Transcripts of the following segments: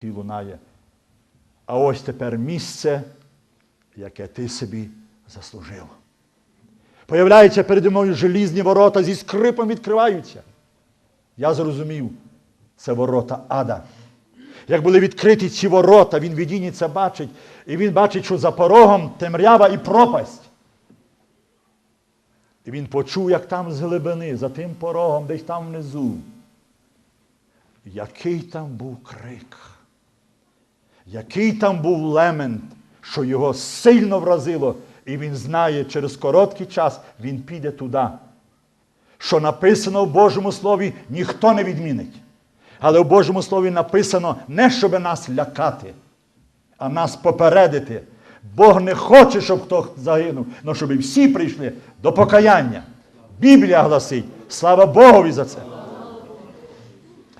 і лунає. А ось тепер місце, яке ти собі заслужив. Появляються переді мною желізні ворота зі скрипом відкриваються. Я зрозумів, це ворота ада. Як були відкриті ці ворота, він видіння це бачить, і він бачить, що за порогом темрява і пропасть. І він почув, як там з глибини, за тим порогом, десь там внизу. Який там був крик, який там був лемент, що його сильно вразило, і він знає, через короткий час він піде туди. Що написано в Божому Слові, ніхто не відмінить. Але в Божому Слові написано не щоб нас лякати, а нас попередити. Бог не хоче, щоб хто загинув, але щоб всі прийшли до покаяння. Біблія гласить, слава Богові за це.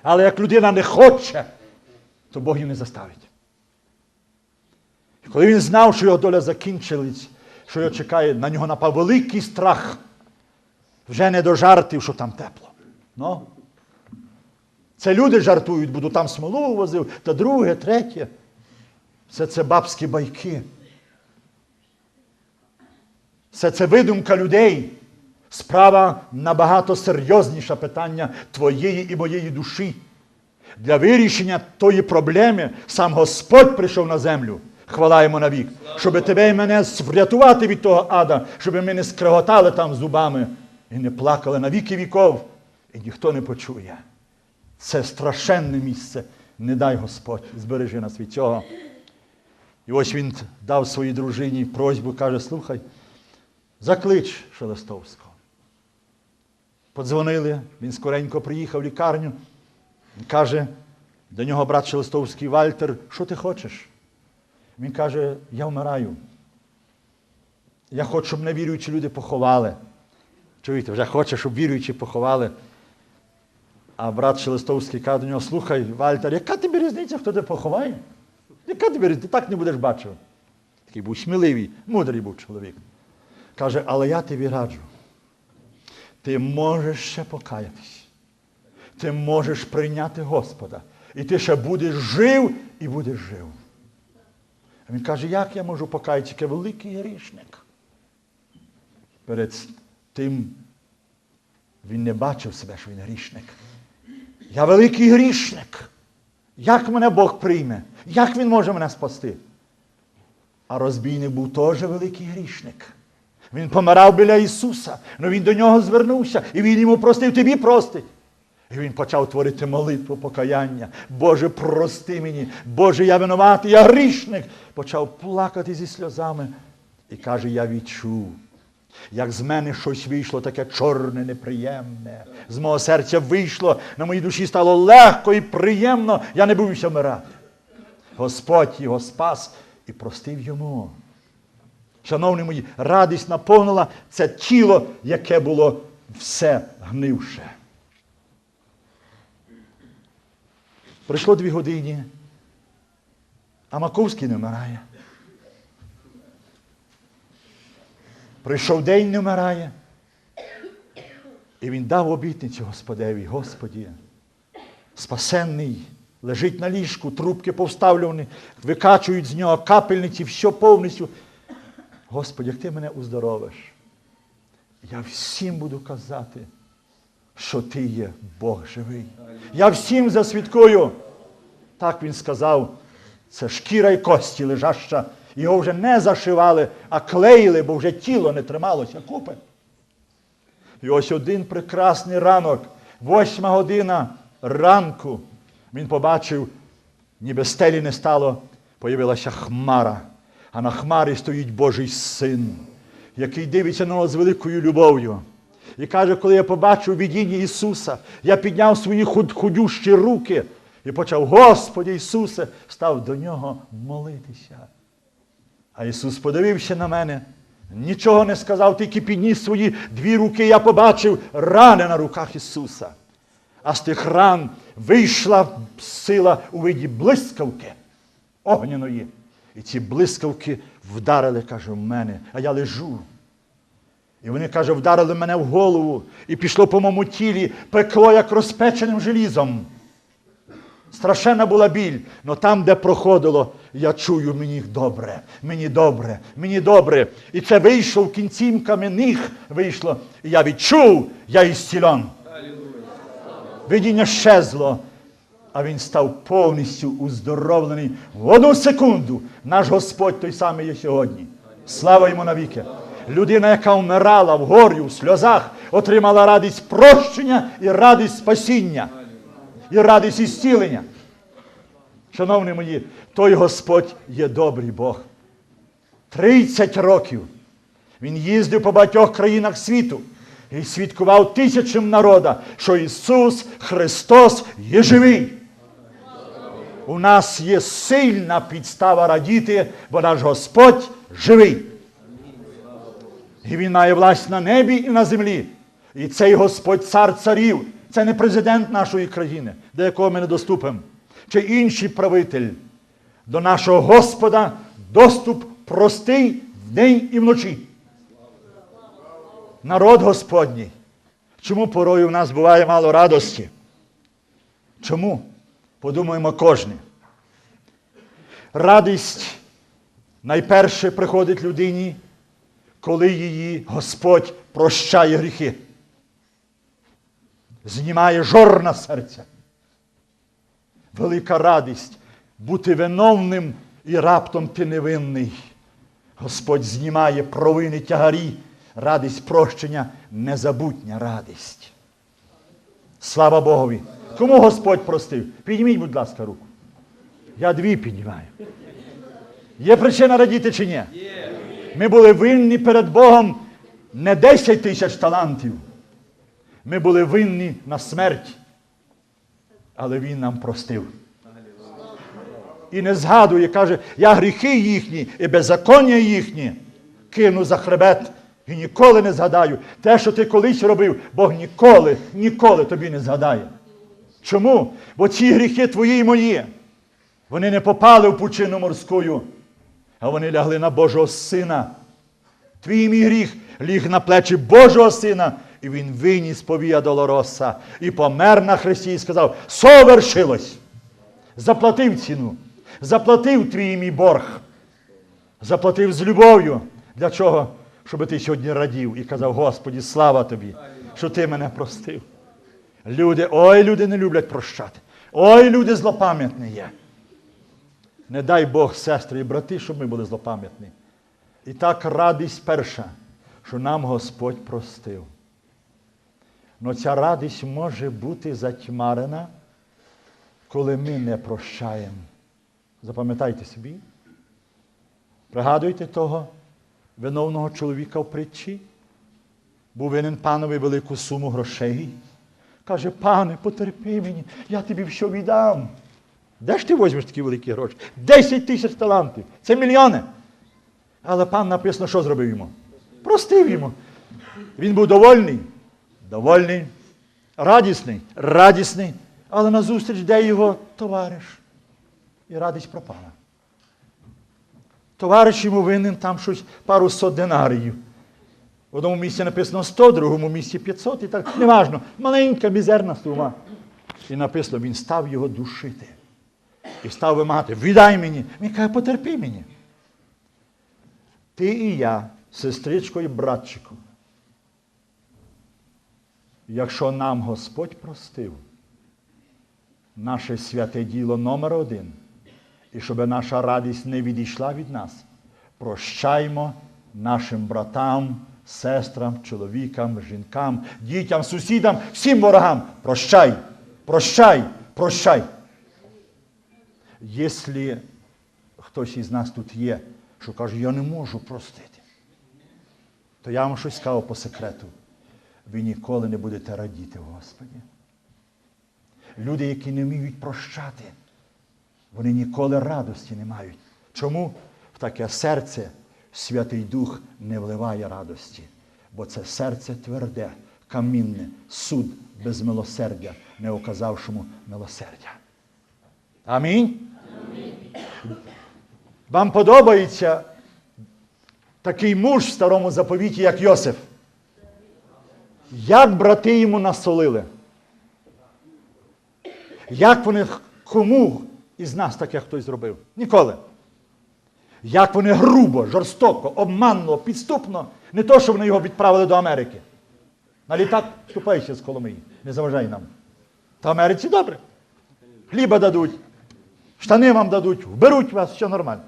Але як людина не хоче, то Бог її не заставить. І коли він знав, що його доля закінчилась, що його чекає, на нього напав великий страх. Вже не до жартів, що там тепло. Ну, це люди жартують, буду там смолу возив, та друге, третє. Все це бабські байки. Все це видумка людей. Справа набагато серйозніша питання твоєї і моєї душі. Для вирішення тої проблеми сам Господь прийшов на землю. Хвала йому навік, щоб тебе і мене врятувати від того ада, щоб ми не скреготали там зубами і не плакали на віки віков, і ніхто не почує. Це страшенне місце. Не дай Господь, збережи нас від цього. І ось він дав своїй дружині просьбу, каже: слухай, заклич Шелестовського. Подзвонили, він скоренько приїхав в лікарню. Він каже, до нього брат Шелестовський Вальтер, що ти хочеш? Він каже, я вмираю. Я хочу, щоб невіруючі люди поховали. Чуєте, вже хоче, щоб віруючі поховали. А брат Шелестовський каже до нього, слухай, Вальтер, яка тобі різниця, хто тебе поховає? Яка тобі різниця? Ти так не будеш бачив. Такий був сміливий, мудрий був чоловік. Каже, але я тобі раджу. Ти можеш ще покаятись. Ти можеш прийняти Господа. І ти ще будеш жив і будеш жив. А він каже, як я можу покаятися, який великий грішник. Перед тим він не бачив себе, що він грішник. Я великий грішник. Як мене Бог прийме? Як він може мене спасти? А розбійник був теж великий грішник. Він помирав біля Ісуса, але він до нього звернувся, і Він йому простив, тобі простить. І він почав творити молитву покаяння. Боже, прости мені, Боже, я винуватий, я грішник. Почав плакати зі сльозами і каже, я відчув, як з мене щось вийшло таке чорне, неприємне. З мого серця вийшло, на моїй душі стало легко і приємно, я не боюся вмирати. Господь його спас і простив йому. Шановні мої, радість наповнила це тіло, яке було все гнивше. Пройшло дві години, а Маковський не вмирає. Прийшов день, не вмирає. І він дав обітницю Господеві, Господі, спасенний, лежить на ліжку, трубки повставлені, викачують з нього капельниці, все повністю. Господи, як ти мене уздоровиш, я всім буду казати, що ти є Бог живий. Я всім засвідкую. Так він сказав, це шкіра й кості лежаща. Його вже не зашивали, а клеїли, бо вже тіло не трималося купи. І ось один прекрасний ранок, восьма година ранку, він побачив, ніби стелі не стало, появилася хмара. А на хмарі стоїть Божий син, який дивиться на нас з великою любов'ю. І каже, коли я побачив видіння Ісуса, я підняв свої худ, худющі руки і почав, Господи Ісусе, став до нього молитися. А Ісус подивився на мене, нічого не сказав, тільки підніс свої дві руки, я побачив рани на руках Ісуса. А з тих ран вийшла сила у виді блискавки огняної. І ці блискавки вдарили, каже, в мене, а я лежу. І вони, каже, вдарили мене в голову і пішло по моєму тілі, пекло, як розпеченим желізом. Страшенна була біль, але там, де проходило, я чую, мені добре, мені добре, мені добре. І це вийшло в кінцівками ніг вийшло. І я відчув, я ісцілен. Видіння щезло, а він став повністю уздоровлений в одну секунду. Наш Господь той самий є сьогодні. Слава йому навіки. Людина, яка вмирала в горі, у сльозах, отримала радість прощення і радість спасіння, і радість ісцілення. Шановні мої, той Господь є добрий Бог. 30 років він їздив по багатьох країнах світу і свідкував тисячам народа, що Ісус Христос є живий. У нас є сильна підстава радіти, бо наш Господь живий. І Він має власть на небі і на землі. І цей Господь цар царів. Це не президент нашої країни, до якого ми не доступимо, чи інший правитель. До нашого Господа доступ простий вдень і вночі. Народ Господній. Чому порою в нас буває мало радості? Чому? Подумаємо кожне. Радість найперше приходить людині, коли її Господь прощає гріхи. Знімає жорна серця. Велика радість бути виновним і раптом ти невинний. Господь знімає провини тягарі, радість прощення, незабутня радість. Слава Богові! Кому Господь простив? Підніміть, будь ласка, руку. Я дві піднімаю. Є причина радіти чи ні? Ми були винні перед Богом не 10 тисяч талантів. Ми були винні на смерть. Але Він нам простив. І не згадує, каже, я гріхи їхні і беззаконня їхні кину за хребет і ніколи не згадаю. Те, що ти колись робив, Бог ніколи, ніколи тобі не згадає. Чому? Бо ці гріхи твої і мої. Вони не попали в пучину морську, а вони лягли на Божого Сина. Твій мій гріх ліг на плечі Божого Сина, і він виніс повія Долороса і помер на хресті і сказав: совершилось! Заплатив ціну, заплатив твій мій борг, заплатив з любов'ю. Для чого? Щоб ти сьогодні радів і казав, Господі, слава тобі, що ти мене простив. Люди, ой, люди не люблять прощати. Ой, люди злопам'ятні є. Не дай Бог, сестри і брати, щоб ми були злопам'ятні. І так радість перша, що нам Господь простив. Но ця радість може бути затьмарена, коли ми не прощаємо. Запам'ятайте собі. Пригадуйте того виновного чоловіка в притчі. Був винен панові велику суму грошей. Каже, пане, потерпи мені, я тобі все віддам. Де ж ти візьмеш такі великі гроші? 10 тисяч талантів. Це мільйони. Але пан написано, що зробив йому? Простив йому. Він був довольний, довольний, радісний, радісний. Але назустріч де його товариш. І радість пропала. Товариш йому винен там щось пару сот динаріїв. В одному місці написано 100, в другому місці 500 і так. Неважно. Маленька, мізерна сума. І написано, він став його душити. І став вимагати, віддай мені. Він каже, потерпи мені. Ти і я, сестричко і братчику. Якщо нам Господь простив, наше святе діло номер один, і щоб наша радість не відійшла від нас, прощаймо нашим братам, сестрам, чоловікам, жінкам, дітям, сусідам, всім ворогам. Прощай, прощай, прощай. Якщо хтось із нас тут є, що каже, я не можу простити, то я вам щось скажу по секрету. Ви ніколи не будете радіти Господі. Люди, які не вміють прощати, вони ніколи радості не мають. Чому в таке серце Святий Дух не вливає радості? Бо це серце тверде, камінне, суд без милосердя, не оказавшому милосердя. Амінь. Вам подобається такий муж в старому заповіті, як Йосиф? Як брати йому насолили? Як вони Кому із нас таке хтось зробив? Ніколи. Як вони грубо, жорстоко, обманно, підступно, не то, що вони його відправили до Америки. На літак ступай ще з Коломиї, не заважай нам. Та Америці добре. Хліба дадуть, штани вам дадуть, вберуть вас, все нормально.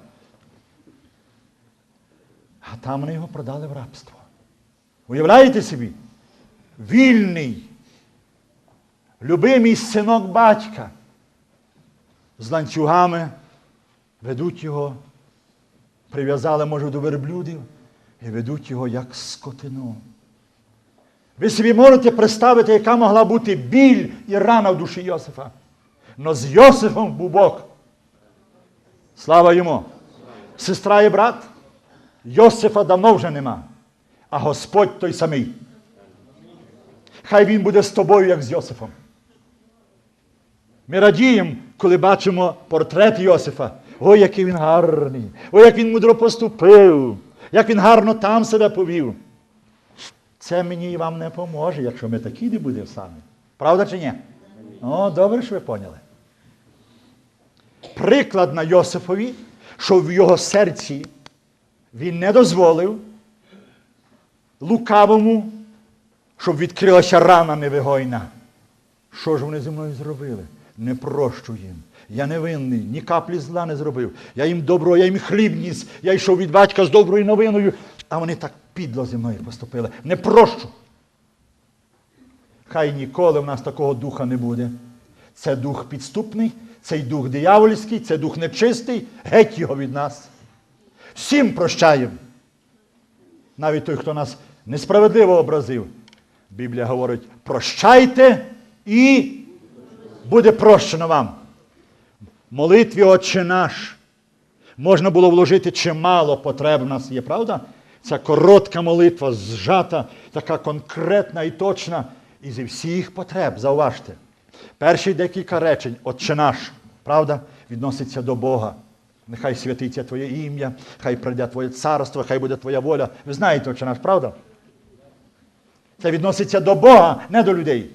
А там вони його продали в рабство. Уявляєте собі? Вільний, любимий синок батька з ланцюгами ведуть його, прив'язали, може, до верблюдів і ведуть його як скотину. Ви собі можете представити, яка могла бути біль і рана в душі Йосифа. Но з Йосифом був Бог. Слава йому! Сестра і брат, Йосифа давно вже нема, а Господь той самий. Хай він буде з тобою, як з Йосифом. Ми радіємо, коли бачимо портрет Йосифа. Ой, який він гарний! Ой, як він мудро поступив, як він гарно там себе повів. Це мені і вам не поможе, якщо ми такі не будемо самі. Правда чи ні? О, добре, що ви поняли. Приклад на Йосифові, що в його серці він не дозволив лукавому, щоб відкрилася рана невигойна. Що ж вони зі мною зробили? Не прощу їм. Я не винний, ні каплі зла не зробив. Я їм добро, я їм хліб ніс, я йшов від батька з доброю новиною, а вони так підло зі мною поступили. Не прощу. Хай ніколи в нас такого духа не буде. Це дух підступний, цей дух диявольський, це дух нечистий, геть його від нас. Всім прощаємо. Навіть той, хто нас несправедливо образив. Біблія говорить: прощайте і буде прощено вам. Молитві Отче наш можна було вложити чимало потреб в нас є, правда? Ця коротка молитва, зжата, така конкретна і точна. І зі всіх потреб, зауважте. Перші декілька речень, Отче наш, правда, відноситься до Бога. Нехай святиться Твоє ім'я, хай прийде Твоє царство, хай буде Твоя воля. Ви знаєте, Отче наш, правда? Це відноситься до Бога, не до людей.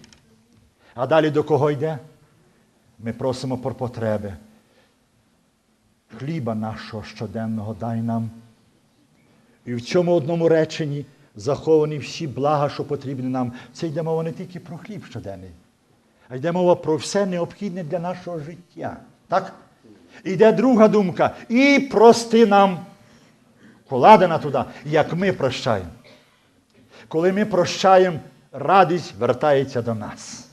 А далі до кого йде? Ми просимо про потреби. Хліба нашого щоденного дай нам. І в цьому одному реченні заховані всі блага, що потрібні нам. Це йде мова не тільки про хліб щоденний, а йде мова про все необхідне для нашого життя. Так? Іде друга думка. І прости нам, поладена туди, як ми прощаємо. Коли ми прощаємо, радість вертається до нас.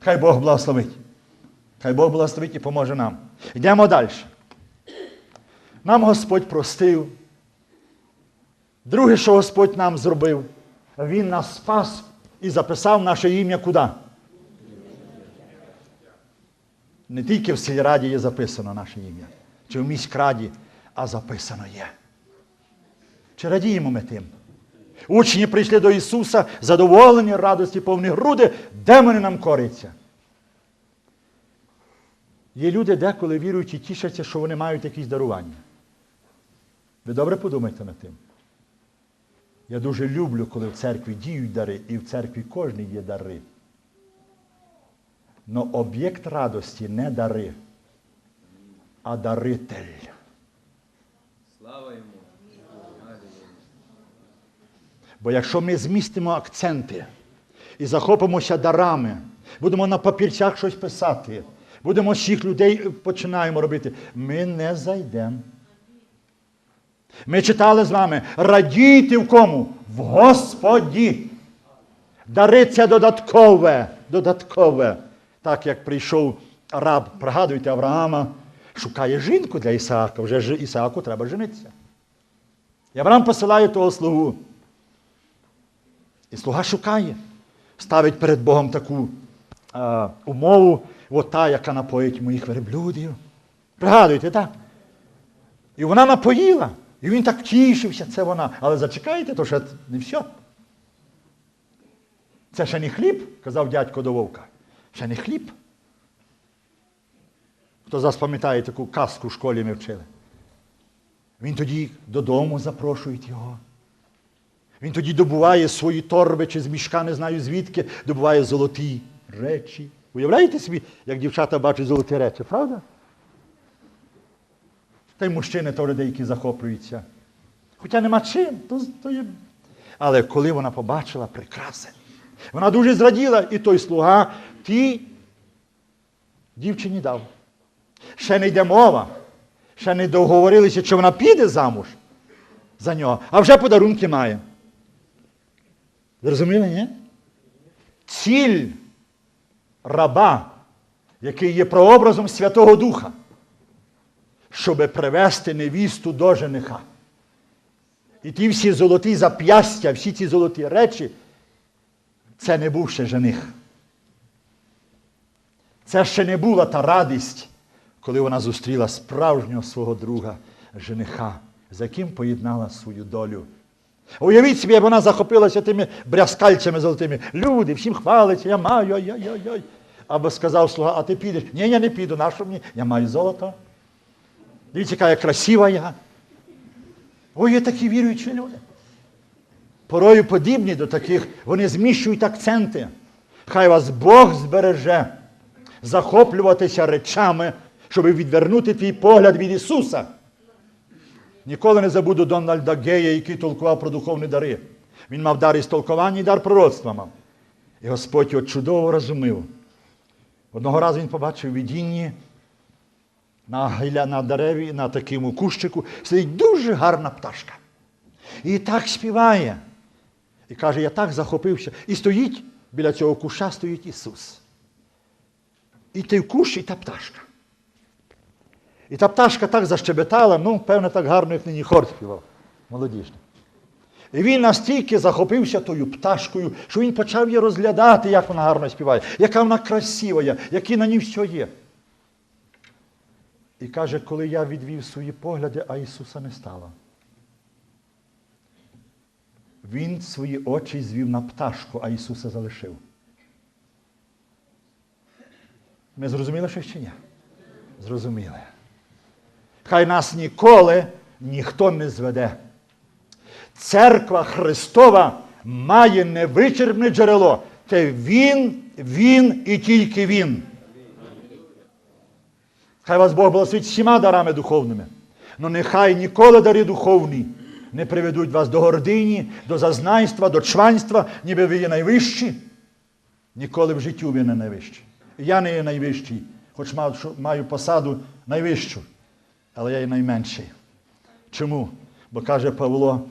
Хай Бог благословить. Хай Бог благословить і поможе нам. Йдемо далі. Нам Господь простив. Друге, що Господь нам зробив, Він нас спас і записав наше ім'я куди? Не тільки в сільраді є записано наше ім'я, чи в міськраді, а записано є. Чи радіємо ми тим? Учні прийшли до Ісуса, задоволені, радості, повні груди, демони нам коряться. Є люди, деколи вірують і тішаться, що вони мають якісь дарування. Ви добре подумайте над тим. Я дуже люблю, коли в церкві діють дари, і в церкві кожній є дари. Но об'єкт радості не дари, а даритель. Слава йому. Бо якщо ми змістимо акценти і захопимося дарами, будемо на папірцях щось писати, будемо всіх людей починаємо робити, ми не зайдемо. Ми читали з вами, радійте в кому? В Господі. Дари це додаткове, додаткове. Так як прийшов раб, пригадуйте Авраама, шукає жінку для Ісаака, вже ж Ісааку треба женитися. І Авраам посилає того слугу. І слуга шукає, ставить перед Богом таку е, умову, от та, яка напоїть моїх верблюдів. Пригадуєте, так? І вона напоїла. І він так тішився, це вона. Але зачекайте, то ще не все. Це ще не хліб, казав дядько до вовка. Ще не хліб. Хто зараз пам'ятає таку казку в школі ми вчили? Він тоді додому запрошує його. Він тоді добуває свої торби чи з мішка, не знаю звідки, добуває золоті речі. Уявляєте собі, як дівчата бачать золоті речі, правда? Та й мужчини теж деякі захоплюються. Хоча нема чим, то, то є. Але коли вона побачила прикраси, вона дуже зраділа, і той слуга тій дівчині дав. Ще не йде мова, ще не договорилися, чи вона піде замуж за нього, а вже подарунки має. Зрозуміли, ні? Ціль раба, який є прообразом Святого Духа, щоб привести невісту до жениха. І ті всі золоті зап'ястя, всі ці золоті речі, це не був ще жених. Це ще не була та радість, коли вона зустріла справжнього свого друга, жениха, з яким поєднала свою долю. Уявіть собі, як вона захопилася тими брязкальцями золотими. Люди, всім хвалиться, я маю, ай-яй-яй. Або сказав слуга, а ти підеш? Ні, я не піду, на що мені? Я маю золото. Дивіться, яка я красива я. Ой, є такі віруючі люди. Порою подібні до таких, вони зміщують акценти. Хай вас Бог збереже захоплюватися речами, щоб відвернути твій погляд від Ісуса. Ніколи не забуду Дональда Гея, який толкував про духовні дари. Він мав дар із толкування і дар пророцтва мав. І Господь його чудово розумів. Одного разу він побачив видінні на, на дереві, на такому кущику, сидить дуже гарна пташка. І так співає. І каже, я так захопився. І стоїть біля цього куща стоїть Ісус. І той кущ, і та пташка. І та пташка так защебетала, ну, певне, так гарно, як нині хор співав. Молодіжний. І він настільки захопився тою пташкою, що він почав її розглядати, як вона гарно співає, яка вона красива, є, які на ній все є. І каже, коли я відвів свої погляди, а Ісуса не стало. Він свої очі звів на пташку, а Ісуса залишив. Ми зрозуміли, що ще ні? Зрозуміли. Хай нас ніколи ніхто не зведе. Церква Христова має невичерпне джерело. Це Він, Він і тільки Він. Хай вас Бог благословить всіма дарами духовними. Но нехай ніколи дари духовні не приведуть вас до гордині, до зазнайства, до чванства, ніби ви є найвищі. Ніколи в житті ви не найвищі. Я не є найвищий, хоч маю, посаду найвищу, але я є найменший. Чому? Бо каже Павло,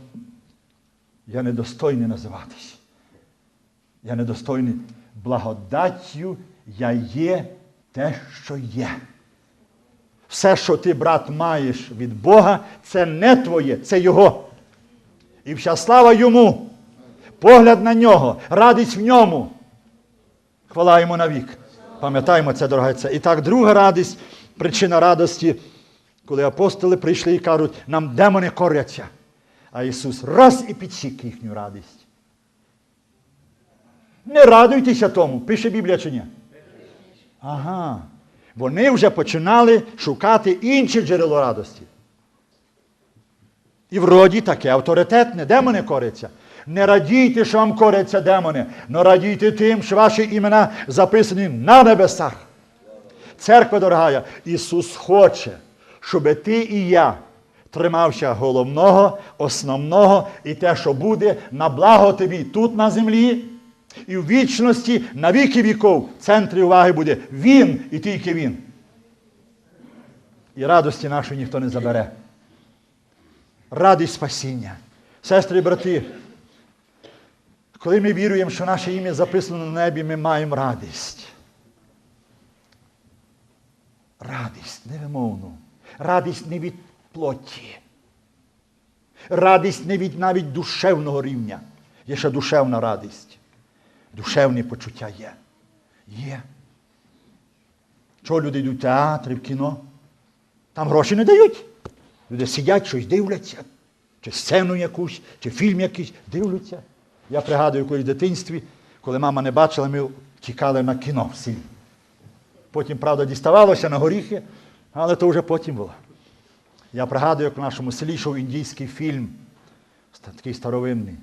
я недостойний називатись. Я недостойний. Благодаттю я є те, що є. Все, що ти, брат, маєш від Бога, це не твоє, це Його. І вся слава йому, погляд на нього, радість в ньому. Хвала йому навік. Пам'ятаємо це, дорога це. І так, друга радість, причина радості, коли апостоли прийшли і кажуть, нам демони коряться. А Ісус раз і підсік їхню радість. Не радуйтеся тому, пише Біблія чи ні? Ага. Вони вже починали шукати інше джерело радості. І вроді таке авторитетне, демони коряться. Не радійте, що вам коряться демони, але радійте тим, що ваші імена записані на небесах. Церква дорогая, Ісус хоче, щоб ти і я тримався головного, основного і те, що буде на благо тобі тут на землі, і в вічності на віки віков в центрі уваги буде Він і тільки Він. І радості нашої ніхто не забере. Радість спасіння. Сестри і брати, коли ми віруємо, що наше ім'я записано на небі, ми маємо радість. Радість невимовну. Радість не від плоті. Радість не від навіть душевного рівня. Є ще душевна радість. Душевні почуття є. Є. Чого люди йдуть в театри, в кіно? Там гроші не дають. Люди сидять, щось дивляться, чи сцену якусь, чи фільм якийсь, дивляться. Я пригадую колись в дитинстві, коли мама не бачила, ми тікали на кіно в селі. Потім, правда, діставалося на горіхи, але то вже потім було. Я пригадую, як в нашому селі йшов індійський фільм, такий старовинний.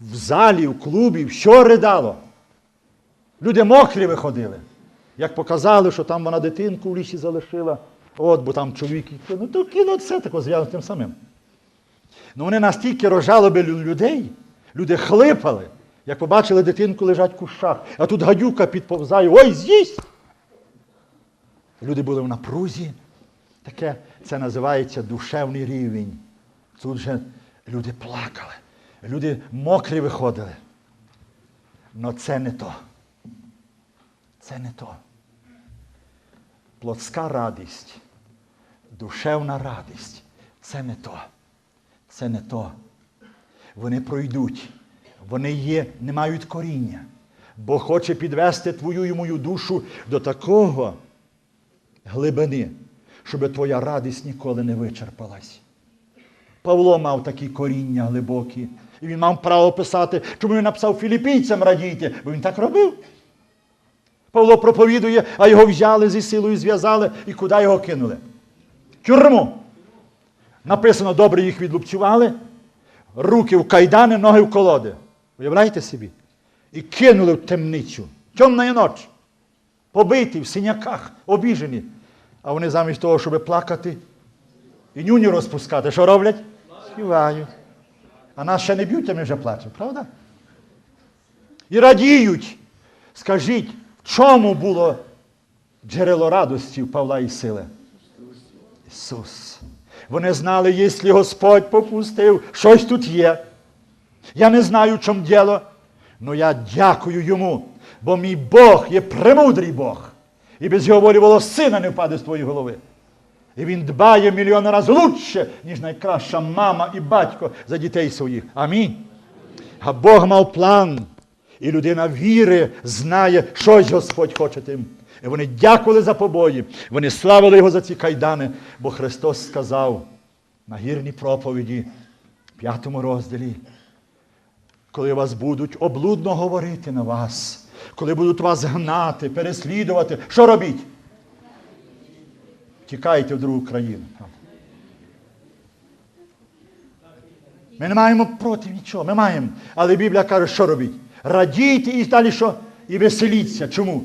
В залі, в клубі, все ридало. Люди мокрі виходили. Як показали, що там вона дитинку в лісі залишила, от, бо там чоловік, ну то кіно все таке зв'язано тим самим. Ну вони настільки розжалоби лю- людей, люди хлипали, як побачили дитинку лежать в кущах, а тут гадюка підповзає, ой, з'їсть! Люди були в напрузі. Таке це називається душевний рівень. Тут же люди плакали, люди мокрі виходили. Но це не то. Це не то. Плотська радість, душевна радість це не то. Це не то. Вони пройдуть. Вони є, не мають коріння. Бо хоче підвести твою і мою душу до такого глибини, щоб твоя радість ніколи не вичерпалась. Павло мав такі коріння глибокі. І він мав право писати, чому він написав філіппійцям радійте, бо він так робив. Павло проповідує, а його взяли зі силою, зв'язали і куди його кинули? Тюрму. Написано, добре їх відлупцювали, руки в кайдани, ноги в колоди. Уявляєте собі? І кинули в темницю. Темна ніч. Побиті, в синяках, обіжені. А вони замість того, щоб плакати і нюні розпускати, що роблять? Співають. А нас ще не б'ють, а ми вже плачемо, правда? І радіють. Скажіть, в чому було джерело радості в Павла і сили? Ісус. Вони знали, якщо Господь попустив, щось тут є. Я не знаю, в чому діло, але я дякую йому, бо мій Бог є премудрий Бог. І без його волі волосина не впаде з твоєї голови. І він дбає мільйон разів лучше, ніж найкраща мама і батько за дітей своїх. Амінь. А Бог мав план. І людина віри знає, щось Господь хоче тим. І вони дякували за побої, вони славили його за ці кайдани, бо Христос сказав на гірній проповіді, п'ятому розділі, коли вас будуть облудно говорити на вас, коли будуть вас гнати, переслідувати, що робіть? Тікайте в другу країну. Ми не маємо проти нічого, ми маємо. Але Біблія каже, що робіть? Радійте і далі що? І веселіться. Чому?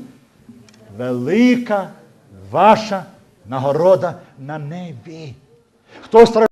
Велика ваша нагорода на небі. Хто?